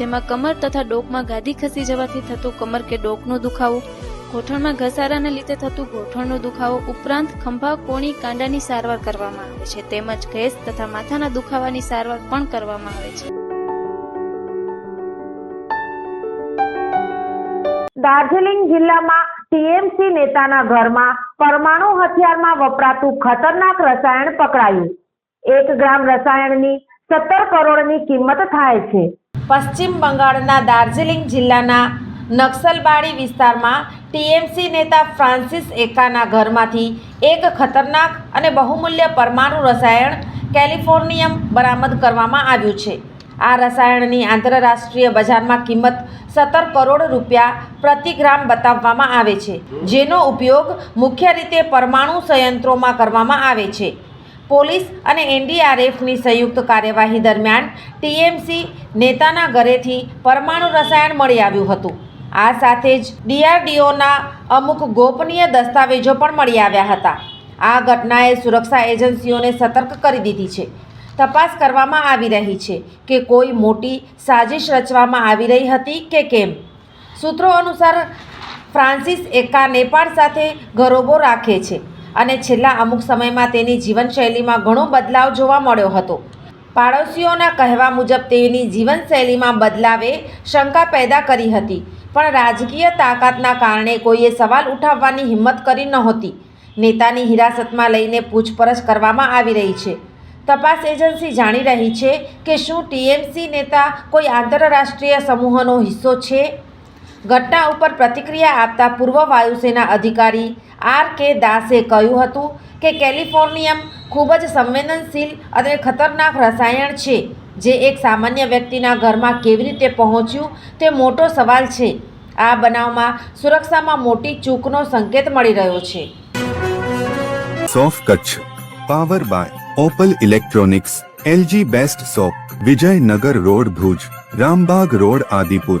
જેમાં કમર તથા ડોકમાં ગાદી ખસી જવાથી થતું કમર કે ડોકનો દુખાવો, ગોઠણમાં ઘસારાને લીધે થતું ઘોઠણનો દુખાવો ઉપરાંત ખંભા, કોણી, કાંડાની સારવાર કરવામાં આવે છે. તેમજ ગેસ તથા માથાના દુખાવાની સારવાર પણ કરવામાં આવે છે. દાર્જિલિંગ જિલ્લામાં ટીએમસી નેતાના ઘરમાં પરમાણુ હથિયારમાં વપરાતું ખતરનાક રસાયણ પકડાયું. એક ગ્રામ રસાયણની સત્તર કરોડની કિંમત થાય છે. પશ્ચિમ બંગાળના દાર્જિલિંગ જિલ્લાના નક્સલબાડી વિસ્તારમાં ટીએમસી નેતા ફ્રાન્સિસ એકાના ઘરમાંથી એક ખતરનાક અને બહુમૂલ્ય પરમાણુ રસાયણ કેલિફોર્નિયમ બરામદ કરવામાં આવ્યું છે. આ રસાયણની આંતરરાષ્ટ્રીય બજારમાં કિંમત સત્તર કરોડ રૂપિયા પ્રતિ ગ્રામ બતાવવામાં આવે છે, જેનો ઉપયોગ મુખ્ય રીતે પરમાણુ સંયંત્રોમાં કરવામાં આવે છે. પોલીસ અને એનડીઆરએફની સંયુક્ત કાર્યવાહી દરમિયાન ટીએમસી નેતાના ઘરેથી પરમાણુ રસાયણ મળી આવ્યું હતું. આ સાથે જ ડીઆરડીઓના અમુક ગોપનીય દસ્તાવેજો પણ મળી આવ્યા હતા. આ ઘટનાએ સુરક્ષા એજન્સીઓને સતર્ક કરી દીધી છે. તપાસ કરવામાં આવી રહી છે કે કોઈ મોટી સાજિશ રચવામાં આવી રહી હતી કે કેમ. સૂત્રો અનુસાર ફ્રાન્સિસ એકા નેપાળ સાથે ઘરોબો રાખે છે. અને છેલ્લા અમુક સમયમાં તેની જીવનશૈલીમાં ઘણો બદલાવ જોવા મળ્યો હતો. પાડોશીઓના કહેવા મુજબ તેની જીવનશૈલીમાં બદલાવે શંકા પેદા કરી હતી, પણ રાજકીય તાકાતના કારણે કોઈએ સવાલ ઉઠાવવાની હિંમત કરી નહોતી. નેતાની હિરાસતમાં લઈને પૂછપરછ કરવામાં આવી રહી છે. તપાસ એજન્સી જાણી રહી છે કે શું ટીએમસી નેતા કોઈ આંતરરાષ્ટ્રીય સમૂહનો હિસ્સો છે? ઘટના ઉપર પ્રતિક્રિયા આપતા પૂર્વ વાયુસેના અધિકારી આર કે દાસે કહ્યું હતું કે કેલિફોર્નિયમ ખૂબ જ સંવેદનશીલ અને ખતરનાક રસાયણ છે. જે એક સામાન્ય વ્યક્તિના ઘરમાં કેવી રીતે પહોંચ્યું તે મોટો સવાલ છે. આ બનાવમાં સુરક્ષામાં મોટી ચૂકનો સંકેત મળી રહ્યો છે. સોફ Kutch, power by Opal electronics, LG best shop Vijaynagar road Bhuj, Rambag road Adipur.